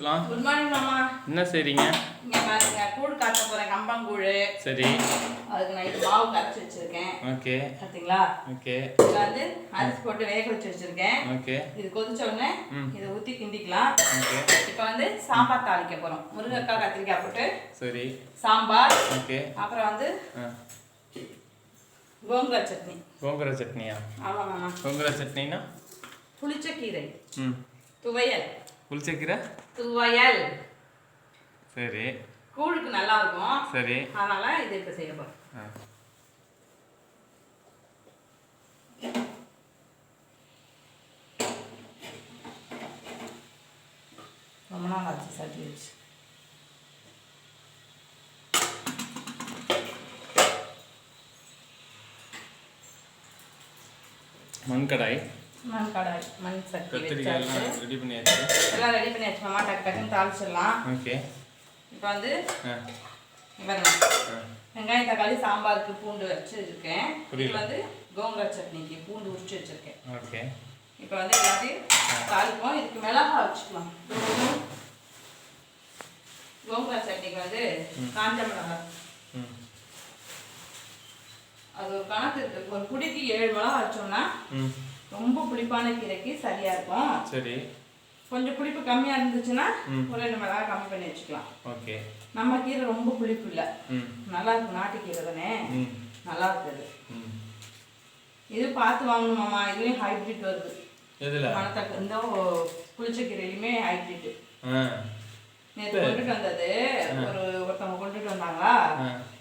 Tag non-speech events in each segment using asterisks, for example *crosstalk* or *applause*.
Good morning மாமா. என்ன செய்றீங்க? இங்க பாருங்க கூழ் காய்ச்ச போறேன் கம்பங்கூழ். சரி. அதுக்கு நைட்டு மாவு கரைச்சி வச்சிருக்கேன். ஓகே. பார்த்தீங்களா ஓகே. இதுல வந்து அரிசி போட்டு வேக வச்சு வச்சிருக்கேன். ஓகே. இது கொதிச்ச உடனே. இதை ஊத்தி கிண்டிக்கலாம். ஓகே. இப்போ வந்து சாம்பார் தாளிக்க போறோம். முருங்கைக்காய் கத்திரிக்காய் போட்டு. சரி. சாம்பார். ஓகே. அப்புறம் வந்து கோங்கூர சட்னி. கோங்குர சட்னியா? ஆமா மாமா. கோங்குர சட்னினா புளிச்ச கீரை. ம். துவையல். புளிச்சக்கீரை துவையல். சரி. கூழுக்கு நல்லா இருக்கும் சரி. அதனால இது இப்போ செய்ய போறோம். ஆ. ரொம்ப நாள் ஆச்சு சட்டி வச்சு. மண் கடாய் மண் கடாய் மண் சட்டி வச்சாச்சு எல்லாம் ரெடி பண்ணியாச்சு. எல்லாம் ரெடி பண்ணி வச்சோமா டக்கு டக்குன்னு தாளிச்சிடலாம். ஓகே. இப்போ வந்து வெங்காயம் தக்காளி சாம்பாருக்கு பூண்டு வச்சு வச்சிருக்கேன். இது. வந்து கோங்கூர சட்னிக்கு பூண்டு உரிச்சு வச்சிருக்கேன். ஓகே. இப்போ வந்து எல்லாத்தையும் தாளிப்போம். இதுக்கு மிளகா வச்சுக்கலாம். கோங்கூர சட்னிக்கு வந்து காஞ்ச மிளகா ம். அது ஒரு கணக்கு இருக்கு. ஒரு குடிக்கு ஏழு மிளகா வச்சோம்னா ம். ரொம்ப புளிப்பான கீரைக்கு சரியா இருக்கும். சரி. கொஞ்சம் புளிப்பு கம்மியா இருந்துச்சுன்னா. ஒரு ரெண்டு மிளகா கம்மி பண்ணி வச்சுக்கலாம். ஓகே. நம்ம கீரை ரொம்ப புளிப்பு இல்லை. நல்லா இருக்கு நாட்டு கீரை தானே? நல்லா இருக்குது இது பார்த்து வாங்கணுமாமா இதுலயும் ஹைபிரிட் வருது. எதில்? மணத்தக்க இந்த புளிச்ச கீரையிலுமே ஹைபிரிட் நேற்று கொண்டுட்டு வந்தது. ஒரு ஒருத்தவங்க கொண்டுட்டு வந்தாங்களா?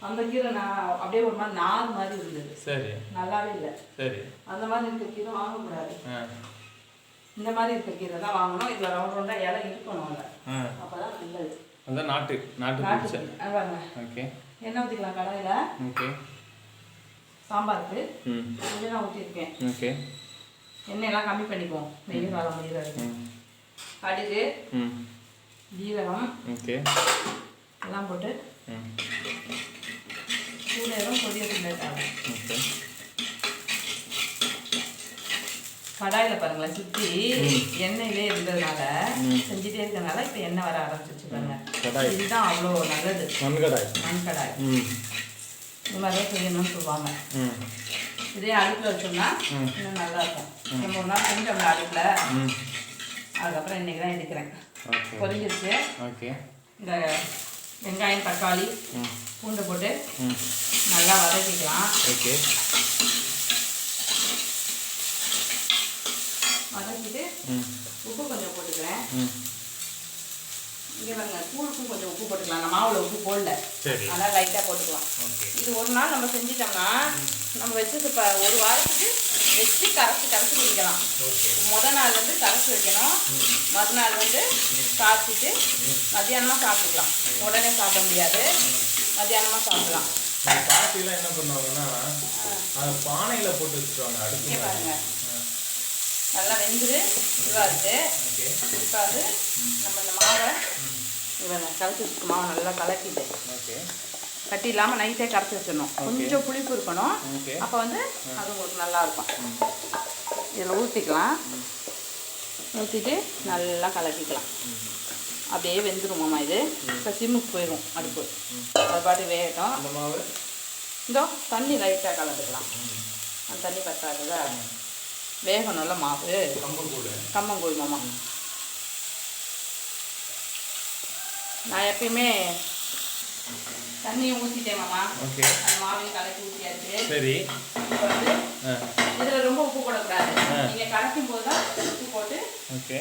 அந்த கீரை நான் அப்படியே ஒரு மாதிரி நார் மாதிரி இருந்தது. சரி. நல்லாவே இல்லை. சரி. அந்த மாதிரி இருக்க கீரை வாங்கக்கூடாது. இந்த மாதிரி இருக்க கீரை தான் வாங்கணும். இதுல ரவுண்ட் ரவுண்டா இலை இருக்கணும் அதில். ஆ. அப்பதான் நல்லது. அதான் நாட்டு நாட்டு நாட்டு ஓகே. எண்ணெய் ஊற்றிக்கலாம் கடாயில. ஓகே. சாம்பாருக்கு. ம். கொஞ்சம் நான் ஊற்றிருக்கேன் ஓகே. எண்ணெயெல்லாம் கம்மி பண்ணிக்குவோம். வெயில் காலம் முடிகிற வரைக்கும் ம். கடுகு ஜீரகம். ஓகே. எல்லாம் போட்டு ம். சூடேறும் கொதிய பிள்ளைட்டாங்க ஓகே. கடாயில பாருங்களேன் சுத்தி எண்ணெயிலே இருந்ததுனால. செஞ்சுட்டே இருக்கனால இப்ப எண்ணெய் வர ஆரம்பிச்சிச்சு பாருங்க. கடாய். இதுதான் அவ்வளோ நல்லது. மண் கடாய் ம். இந்த மாதிரியே செய்யணும்னு சொல்லுவாங்க. இதே அடுப்பில் வச்சோம்னா. இன்னும் நல்லா இருக்கும் நம்ம ஒரு நாள் செஞ்சோம்ல அடுப்பில். அதுக்கப்புறம் இன்னைக்கு தான் எடுக்கிறேன் பொரிஞ்சிருச்சு ஓகே. இந்த வெங்காயம் தக்காளி பூண்டு போட்டு நல்லா வதக்கிக்கலாம். ஓகே. வதக்கிட்டு உப்பு கொஞ்சம் போட்டுக்கிறேன். இங்கே பாருங்க கூழுக்கும் கொஞ்சம் உப்பு போட்டுக்கலாம். நம்ம மாவுல உப்பு போடல. அதனால் லைட்டாக போட்டுக்கலாம். இது ஒரு நாள் நம்ம செஞ்சிட்டோம்னா நம்ம வச்சு இப்போ ஒரு வாரத்துக்கு வச்சு கரைச்சி கரைச்சி குடிக்கலாம். ஓகே. முத நாள் வந்து கரைச்சி வைக்கணும். மறுநாள் வந்து காய்ச்சிட்டு மத்தியானமாக சாப்பிட்டுக்கலாம். உடனே சாப்பிட முடியாது. மத்தியானமாக சாப்பிடலாம். இந்த பாட்டிலாம் என்ன பண்ணுவாங்கன்னா அது பானையில் போட்டு வச்சுருவாங்க. பாருங்க. ஆ, நல்லா வெந்துரு இதுவாக இருக்குது இப்போ வந்து நம்ம இந்த மாவை இவங்க கரைச்சி வச்சுக்க மாவை நல்லா கலக்கிட்டு. ஓகே. கட்டி இல்லாமல் நைட்டே கரைச்சி வச்சிடணும். கொஞ்சம் புளிப்பு இருக்கணும். அப்போ வந்து அது உங்களுக்கு நல்லா இருக்கும். இதில் ஊற்றிக்கலாம் ஊற்றிட்டு நல்லா கலக்கிக்கலாம். அப்படியே வெந்துருமாம்மா இது. இப்போ சிம்முக்கு போயிடும் அடுப்பு. அது பாட்டு வேகட்டும். அந்த மாவு. இதோ தண்ணி லைட்டாக கலந்துக்கலாம். அந்த தண்ணி பத்தாதுல வேகணும்ல மாவு. கம்பங்கூழ். கம்மங்கூழ் மாமா. நான் எப்பயுமே தண்ணியை ஊற்றிட்டேன் மாமா. ஓகே. அந்த மாவையும் கலக்கி ஊற்றியாச்சு சரி. இப்போ வந்து ஆ. இதில் ரொம்ப உப்பு போடக்கூடாது. நீங்கள் கலக்கும் போது தான் உப்பு போட்டு ஓகே.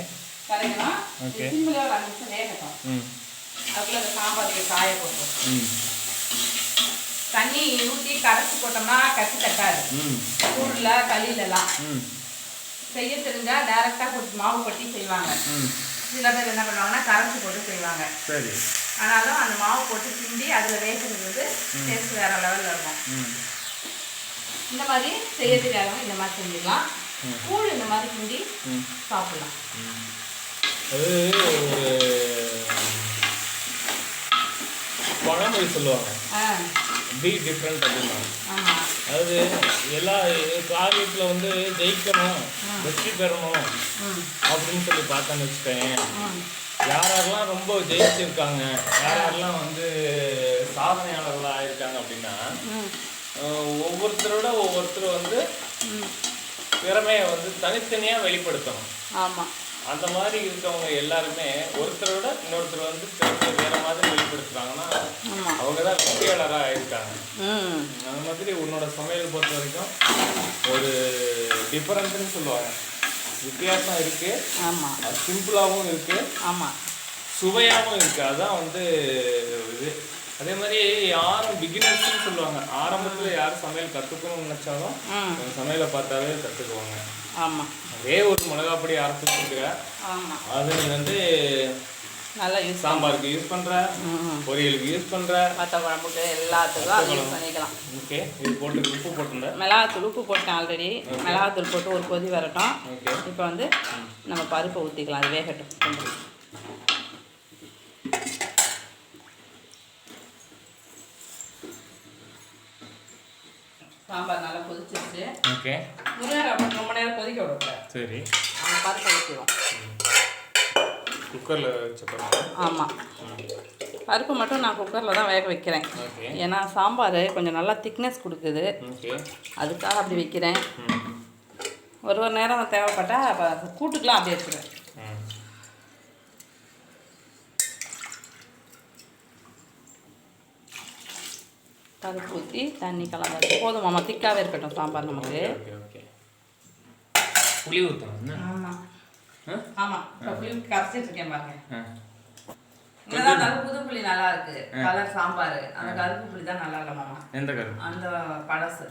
கரைக்கணும் Okay. சிம்மில் ஒரு அஞ்சு நிமிஷம் வேகட்டும். ம். அதுக்குள்ள அந்த சாம்பாருக்கு காய போட்டோம் ம். தண்ணி ஊற்றி கரைச்சி போட்டோம்னா கட்டி தட்டாது. ம். கூழில் களியிலலாம் ம். செய்ய தெரிஞ்சா டேரெக்டாக போட்டு மாவு கொட்டி செய்வாங்க. ம். சில பேர் என்ன பண்ணுவாங்கன்னா கரைச்சி போட்டு செய்வாங்க. சரி. ஆனாலும் அந்த மாவு போட்டு கிண்டி அதில் வேகிறது வந்து டேஸ்ட் வேறு லெவலில் இருக்கும். ம். இந்த மாதிரி செய்ய தெரியாதவங்க இந்த மாதிரி செஞ்சுக்கலாம். ம். கூழ் இந்த மாதிரி கிண்டி சாப்பிடலாம். அது ஒரு பழமொழி சொல்லுவாங்க. பி டிஃப்ரெண்ட் அப்படின்னா ஆமாம் அதாவது எல்லா காரியத்தில் வந்து ஜெயிக்கணும் வெற்றி பெறணும் அப்படின்னு சொல்லி பார்த்தேன்னு வச்சுக்கேன் யாரெல்லாம் ரொம்ப ஜெயிச்சிருக்காங்க யார் யாரெல்லாம் வந்து சாதனையாளர்களாக ஆயிருக்காங்க அப்படின்னா ஒவ்வொருத்தரோட ஒவ்வொருத்தர் வந்து திறமையை வந்து தனித்தனியாக வெளிப்படுத்தணும். ஆமாம் அந்த மாதிரி இருக்கவங்க எல்லாருமே ஒருத்தரோட இன்னொருத்தர் வந்து திறமையை வேற மாதிரி வெளிப்படுத்துறாங்கன்னா அவங்க தான் வெற்றியாளராக இருக்காங்க அந்த மாதிரி உன்னோட சமையல் பொறுத்த வரைக்கும் ஒரு டிஃபரன்ஸ்னு சொல்லுவாங்க. வித்தியாசம் இருக்கு. ஆமாம் சிம்பிளாகவும் இருக்கு. ஆமாம் சுவையாகவும் இருக்கு. அதான் வந்து இது. அதே மாதிரி யாரும் பிகினர்ஸ்னு சொல்லுவாங்க. ஆரம்பத்துல யாரும் சமையல் கத்துக்கணும்னு நினைச்சாலும் சமையலை பார்த்தாவே கத்துக்குவாங்க. ஆமாம் அதே ஒரு மிளகாப்பொடி அரைச்சி வச்சுக்கிற ஆமாம் அது நீ வந்து நல்லா யூஸ் சாம்பாருக்கு யூஸ் பண்ற ம் பொரியலுக்கு யூஸ் பண்ற. வத்த குழம்புக்கு எல்லாத்துக்கும் அதை யூஸ் பண்ணிக்கலாம். ஓகே இது போட்டு உப்பு போட்டுருந்த. மிளகாத்தூள் உப்பு போட்டேன் ஆல்ரெடி மிளகாத்தூள் போட்டு ஒரு கொதி வரட்டும். இப்போ வந்து நம்ம பருப்பை ஊற்றிக்கலாம் அது வேகட்டும். சாம்பார் நல்லா கொதிச்சிருச்சு. ஓகே. முருங்கை அப்புறம் ரொம்ப நேரம் கொதிக்க விடக்கூடாது. சரி. அந்த பருப்பை ஊற்றிடும் குக்கரில் ஆமாம் பருப்பு மட்டும் நான் குக்கரில் தான் வேக வைக்கிறேன். ஓகே. ஏன்னா சாம்பார் கொஞ்சம் நல்லா திக்னஸ் கொடுக்குது. அதுக்காக அப்படி வைக்கிறேன். ஒரு ஒரு நேரம் தேவைப்பட்டால் அப்போ கூட்டுக்கெலாம் அப்படியே வச்சுருவேன். பருப்பு ஊற்றி தண்ணி கலந்து போதும் மாமா திக்காகவே இருக்கட்டும் சாம்பார் நமக்கு. ஓகே ஓகே புளி ஊற்றணும் ஆமாம்? ஆமாம் இப்போ புளி கரைச்சிட்டு இருக்கேன் பாருங்க. என்னதான் புது புளி நல்லா இருக்கு. கலர் சாம்பார். அந்த கருப்பு புளி தான் நல்லா இல்லை மாமா. எந்த கருப்பு? அந்த பழசு.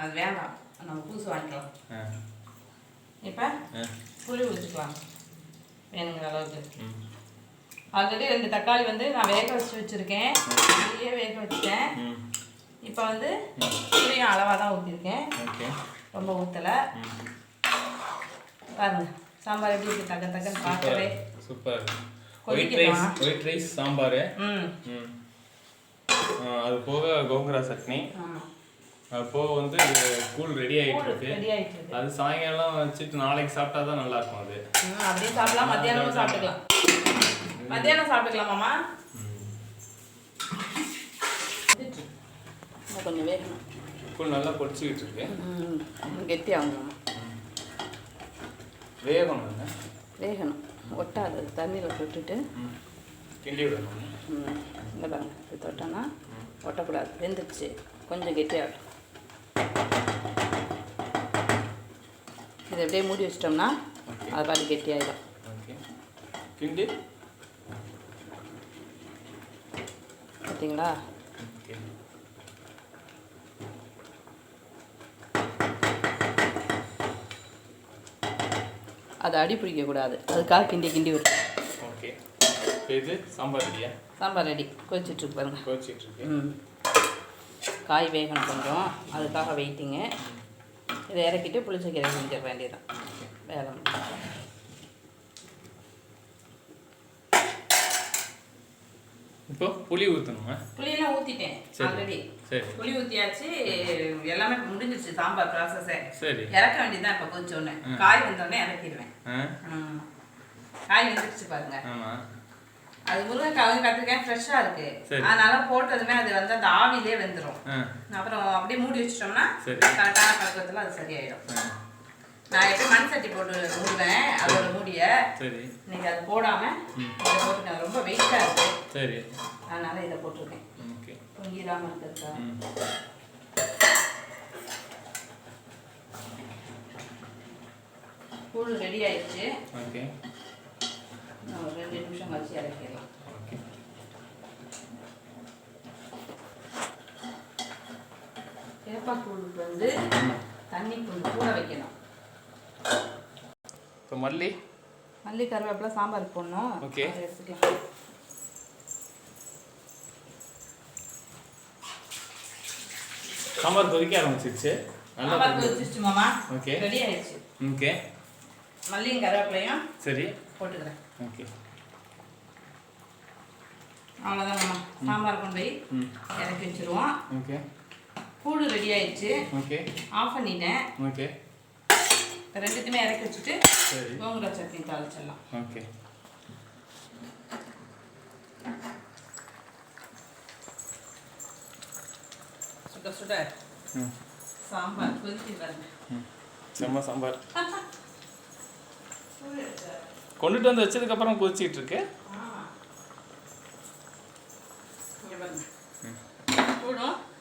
அது வேண்டாம். நம்ம புதுசு வாங்கிக்கலாம். இப்போ புளி ஊற்றிக்கலாம் வேணுங்கிற அளவுக்கு. ஆல்ரெடி ரெண்டு தக்காளி வந்து நான் வேக வச்சு வச்சுருக்கேன். இதுலேயே வேக வச்சுட்டேன். இப்போ வந்து புளியும் அளவாக தான் ஊற்றிருக்கேன் ஓகே. ரொம்ப ஊற்றலை பாருங்க சாம்பார் எப்படி இருக்கு? தக்க தக்கன்னு பார்க்கவே super. White? Rice white rice sambar. அது போக கோங்கரா சட்னி. போக வந்து கூழ் ரெடி ஆயிட்டு இருக்கு அது சாயங்காலம் வச்சுட்டு நாளைக்கு சாப்பிட்டா தான் நல்லா இருக்கும் அது. அப்படியே சாப்பிடலாம். மத்தியானமும் சாப்பிட்டுக்கலாம். மத்தியானம் சாப்பிட்டுக்கலாம் மாமா இன்னும் கொஞ்சம் வேகணும் கூழ் நல்லா பொடிச்சிக்கிட்டு இருக்கு. ம் கெட்டியாகும் மாமா வேகணும் வேகணும். ஒட்டாது அது தண்ணியில் தொட்டுட்டு. ம். கிண்டி விடணும் ம் இந்த பாருங்க. இது தொட்டோன்னா ஒட்டக்கூடாது. வெந்துடுச்சு கொஞ்சம் கெட்டியாகட்டும் இதை அப்படியே மூடி வச்சிட்டோம்னா அது பாட்டு கெட்டியாயிடும் ஓகே. கிண்டி? பார்த்தீங்களா அது அடி பிடிக்கக்கூடாது அதுக்காக கிண்டி கிண்டி விட்டு ஓகே. இது சாம்பார் ரெடியா? சாம்பார் ரெடி. கொதிச்சிட்ருக்கு பாருங்க. கோச்சிட்டு இருக்கு. ம். காய் வேகணும் கொஞ்சம். அதுக்காக வெயிட்டிங்கு இதை இறக்கிட்டு புளிச்சக்கீரை செஞ்சிட வேண்டியதுதான். வேலை இப்போ புளி ஊற்றணுமா புளியெல்லாம் ஊற்றிட்டேன். ஆல்ரெடி சரி. புளி ஊற்றியாச்சு எல்லாமே முடிஞ்சிருச்சு சாம்பார் ப்ராசஸே சரி. இறக்க வேண்டியதுதான் இப்போ கொதிச்சோடனே காய் வந்தோடனே இறக்கிடுவேன். காய் வந்துருச்சு பாருங்க. ஆமாம் அது முருங்கைக்காய் கத்திரிக்காய் ஃப்ரெஷ்ஷாக இருக்கு. அதனால போட்டதுமே அது வந்து அந்த ஆவிலே வெந்துடும் அப்புறம் அப்படியே மூடி வச்சிட்டோம்னா. கரெக்டான பக்குவத்தில் அது சரியாயிடும். நான் எப்பயும் மண் சட்டி போட்டு மூடுவேன் அதோட மூடிய. சரி. இன்னைக்கு அது போடாம இதை போட்டுருக்கேன் ரொம்ப வெயிட்டாக இருக்கு. சரி. அதனால இதை போட்டிருக்கேன். ஓகே. பொங்கிடாம இருக்கிறதுக்கா கூழ் ரெடி ஆயிடுச்சு. ஓகே. ஒரு ரெண்டு நிமிஷம் கழிச்சு இறக்கிடலாம் ஓகே. வேப்பாக்கூழுக்கு வந்து தண்ணி கொஞ்சம் கூட வைக்கணும். மல்லி. மல்லி கருவேப்பிலை சாம்பார் போடணும். எடுத்துக்கலாம். சாம்பார் கொதிக்க ஆரம்பிச்சிருச்சு. சாம்பார் கொதி- கொதிச்சிச்சு மாமா. Okay. ரெடி ஆயிடுச்சு. ஓகே. மல்லியும் கருவேப்பிலையும் சரி. போட்டுக்கிறேன். ஓகே. அவ்வளோதான் மாமா. சாம்பார் கொண்டு போய் இறக்கி வச்சிருவோம். ஓகே. கூழ் ரெடி ஆயிடுச்சு. ஓகே. ஆஃப் பண்ணிட்டேன். ஓகே. ரெண்டுத்தையுமே இறக்கி வச்சுட்டு கோங்குரா சட்னி தாளிச்சிடலாம். ஓகே. சுட சுட. சாம்பார் கொதிச்சு பாருங்க. செம்ம சாம்பார். *laughs* கொண்டுட்டு வந்து வச்சதுக்கு அப்புறம் கொதிச்சிட்டு இருக்கு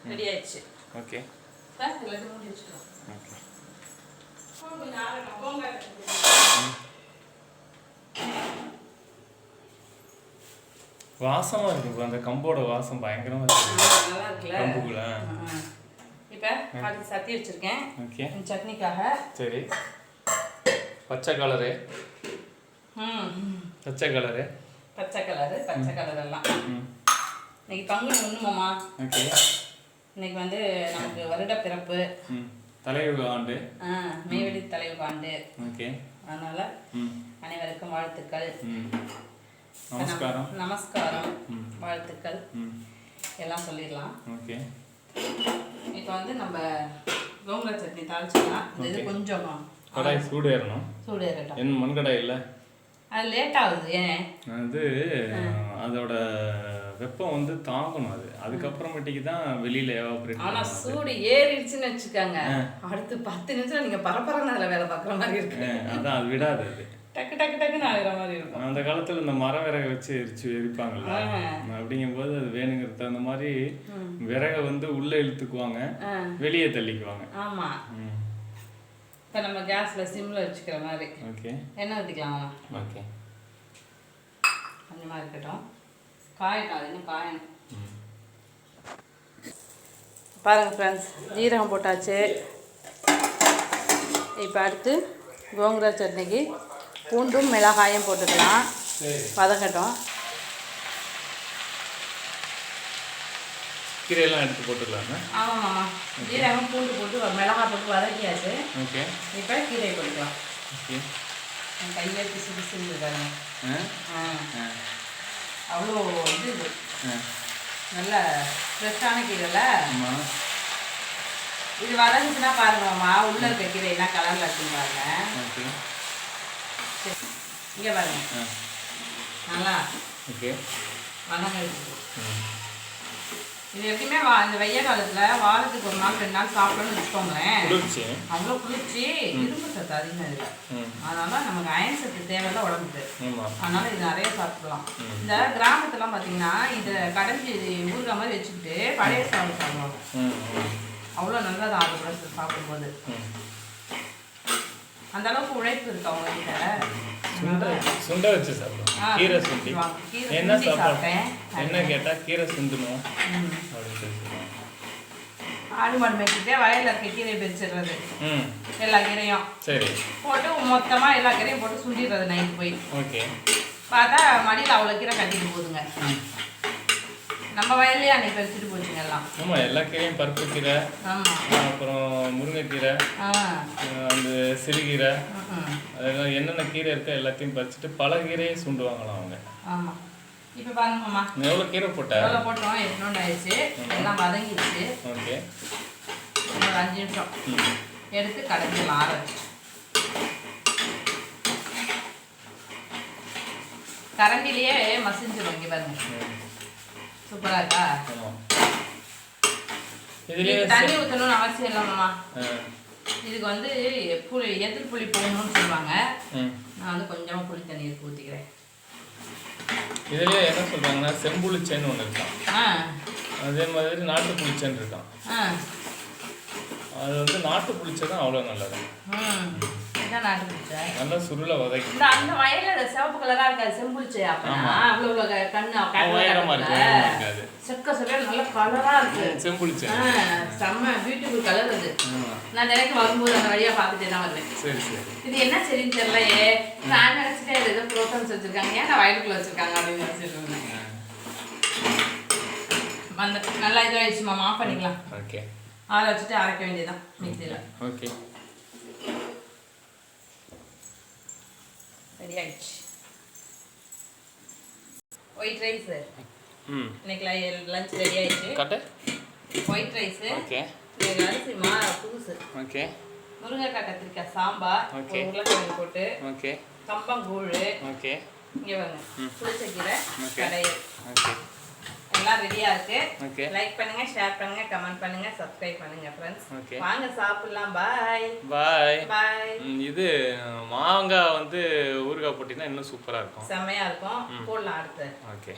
ரெடி ஆயிடுச்சு. ஓகே. ஓகே. வாசமா இருக்கு. அந்த கம்போட வாசம் பயங்கரமா இருக்கு. நல்லா இருக்குல்ல? கம்புக்குள்ள. இப்போ அது சத்தி வச்சிருக்கேன். ஓகே. சட்னிக்காக. சரி. பச்சை கலரு ம் பச்சை கலரு பச்சை கலரு பச்சை கலர் எல்லாம். ம். இன்னைக்கு பங்குனி ஒன்று மாமா ஓகே. இன்னைக்கு வந்து நமக்கு வருட பிறப்பு. ம். தலைவு ஆண்டு. ஆ, மேவெளி தலைவு ஆண்டு. ஓகே. அதனால அனைவருக்கும் வாழ்த்துக்கள். ம். நமஸ்காரம். நமஸ்காரம். வாழ்த்துக்கள். எல்லாம் சொல்லிடலாம். ஓகே. இப்போ வந்து நம்ம கோங்குர சட்னி தாளிச்சிக்கலாம். இந்த இது கொஞ்சம். கடாய் சூடு ஏறணும் சூடு ஏறட்டும் என் மண் கடாய் இல்லை? அது லேட் ஆகுது ஏன்? அது அதோட வெப்பம் வந்து தாங்கணும் அது. அதுக்கப்புறமேட்டிக்கு தான் வெளியில எவாபரேட் ஆனா சூடு ஏறிடுச்சுன்னு வச்சுக்கோங்க. அடுத்து பத்து நிமிஷம் நீங்க பரபரன்னு அதுல வேலை பார்க்குற மாதிரி இருக்கு. அதான் அது விடாது அது. டக்கு டக்கு டக்குன்னு ஆகிற மாதிரி இருக்கும். அந்த காலத்துல இந்த மர விறகை வச்சு எரிச்சு எரிப்பாங்கல்ல? அப்படிங்கும்போது அது வேணுங்கிறது தகுந்த மாதிரி விறகை வந்து உள்ள இழுத்துக்குவாங்க. வெளியே தள்ளிக்குவாங்க. ஆமா. இப்போ நம்ம கேஸ்ல சிம்ல வச்சுக்கிற மாதிரி. ஓகே. எண்ணெய் ஊற்றிக்கலாமா ஓகே. கொஞ்சமாக இருக்கட்டும். காயட்டும் அது இன்னும் காயணும். பாருங்கள் ஃப்ரெண்ட்ஸ் ஜீரகம் போட்டாச்சு. இப்போ அடுத்து கோங்குரா சட்னிக்கு பூண்டும் மிளகாயும் போட்டுக்கலாம். சரி. வதக்கட்டும். கீரையெல்லாம் எடுத்து போட்டுக்கலாமா? ஆமாம்மா ஜீரகம் பூண்டு போட்டு வ- மிளகாய் போட்டு வதக்கியாச்சு. ஓகே. இப்போ கீரை போட்டுக்கலாம். ஓகே. என் கையே பிசு பிசுன்னு இருக்காங்க. ஆ? ஆ. ஆ. அவ்வளோ இது இது. ஆ. நல்ல ஃப்ரெஷ்ஷான கீரைல. இது வதங்குச்சுன்னா பாருங்கம்மா உள்ள இருக்க கீரை என்ன கலர்ல இருக்குன்னு பாருங்க. இங்க பாருங்க. நல்லா ஓகே. வதங்கிடுச்சு ம் இது எப்பயுமே வா இந்த வெய்ய காலத்துல வாரத்துக்கு ஒரு நாள் ரெண்டு நாள் சாப்பிடணும்னு வச்சுக்கோங்களேன். அவ்வளோ குளிர்ச்சி இரும்பு சத்து அதிகமாக இருக்கு. ம். அதனால நமக்கு அயன் சத்து தேவையில்ல உடம்புக்கு. அதனால இது நிறைய சாப்பிடலாம். இந்த கிராமத்துலாம் பார்த்தீங்கன்னா இதை கடைஞ்சி ஊறுகாய் மாதிரி வச்சுக்கிட்டு பழைய சாதம் சாப்பிடுவாங்க. அவ்வளோ நல்லது கூட சாப்பிடும்போது. அந்த அளவுக்கு உழைப்பு இருக்கு அவங்க கிட்ட சுண்டை சுண்டை வச்சு சாப்பிடுவோம். கீரை சுண்டி. கீரை என்ன சாப்பிட்டேன். என்ன கேட்டால் கீரை சுண்டணும். அப்படின்னு சொல்லி சொல்லுவாங்க ஆடு மாடு மேய்ச்சிட்டே வயலில் இருக்க கீரையை பிரிச்சிடுறது ம். எல்லா கீரையும். சரி. போட்டு மொத்தமாக எல்லா கீரையும் போட்டு சுண்டிடுறது நைட்டு போய். ஓகே. பார்த்தா மடியில் அவ்வளோ கீரை கட்டிட்டு போகுதுங்க நம்ம வயல்லையே அன்னைக்கு பறிச்சுட்டு போச்சுங்க எல்லாம். ஆமாம் எல்லா கீரையும் பருப்பு கீரை அப்புறம் முருங்கைக்கீரை அந்த சிறுகீரை அதெல்லாம் என்னென்ன கீரை இருக்கோ எல்லாத்தையும் பறிச்சுட்டு பல கீரையை சுண்டுவாங்களாம் அவங்க. ஆமாம் இப்போ பாருங்கம்மா. எவ்வளோ கீரை போட்ட எவ்வளோ போட்டோம்? எட்நூண்டு ஆயிடுச்சு. எல்லாம் வதங்கிடுச்சு. ஓகே. ஒரு அஞ்சு நிமிஷம். எடுத்து கடைஞ்சிடலாம் ஆற வச்சு. கரண்டிலேயே மசிஞ்சிடும் இங்கே பாருங்க. சூப்பராக இருக்கா? இதுலேயே தண்ணி ஊற்றணும்னு அவசியம் இல்லைம்மா இதுக்கு வந்து புளி எதிர் புளி போடணும்னு சொல்லுவாங்க. நான் வந்து கொஞ்சமாக புளி தண்ணி ஊற்றிக்கிறேன் இதுலேயே என்ன சொல்கிறாங்கன்னா செம்புளிச்சேன்னு ஒன்று இருக்கான் அதே மாதிரி நாட்டு புளிச்சேன்னு இருக்கான் அது வந்து நாட்டு புளிச்சை தான் அவ்வளோ நல்லது நாட்டு நல்லா சுருளை வதக்கி. இந்த அந்த வயல்ல சிவப்பு கலரா இருக்காது செம்புளிச்சை அப்பனா? அவ்வளோ இவ்வளோ க- கண்ணு உயரமா இருக்கு உயரமா இருக்காது. செக்க செக்க நல்ல கலரா இருக்கு. செம்புளிச்சை. செம்ம பியூட்டிஃபுல் கலர் அது. நான் தினைக்கு வரும்போது அந்த வழியா பார்த்துட்டே தான் வருவேன் சரி சரி. இது என்ன சரின்னு தெரியலையே. நான் நினைச்சிட்டே ஏதோ ப்ரோட்டன்ஸ் வச்சிருக்காங்க. ஏன் நான் வயலுக்குள்ள வச்சிருக்காங்க அப்படின்னு நினைச்சிட்டு இருந்தேன். அந்த நல்லா இதாகிடுச்சுமா ஆஃப் பண்ணிக்கலாம். ஓகே. ஆற வச்சுட்டு அரைக்க வேண்டியதுதான் மிக்சியில் ஓகே. ரெடி ஆயிடுச்சு ஒயிட் ரைஸ் ம் இன்னைக்கு லஞ்ச் ரெடி ஆயிடுச்சு. கட்டு. ஒயிட் ரைஸ் ஓகே இன்னைக்கு அரிசி மா புதுசு ஓகே முருங்கைக்காய் கத்திரிக்காய் சாம்பார். ஒரு உருளைக்கிழங்கு போட்டு. ஓகே கம்பங்கூழ். ஓகே இங்கே பாருங்க. ம். புளிச்சக்கீரை. கடையல். ஓகே எல்லாம் ரெடியா இருக்கு. லைக் பண்ணுங்க ஷேர் பண்ணுங்க கமெண்ட் பண்ணுங்க சப்ஸ்கிரைப் பண்ணுங்க फ्रेंड्स வாங்க சாப்பிடலாம். பாய் பாய் பாய் இது மாங்காய் வந்து ஊறுகாய் போட்டினா இன்னும் சூப்பரா இருக்கும். செமையா இருக்கும். போடலாம் அடுத்து. ஓகே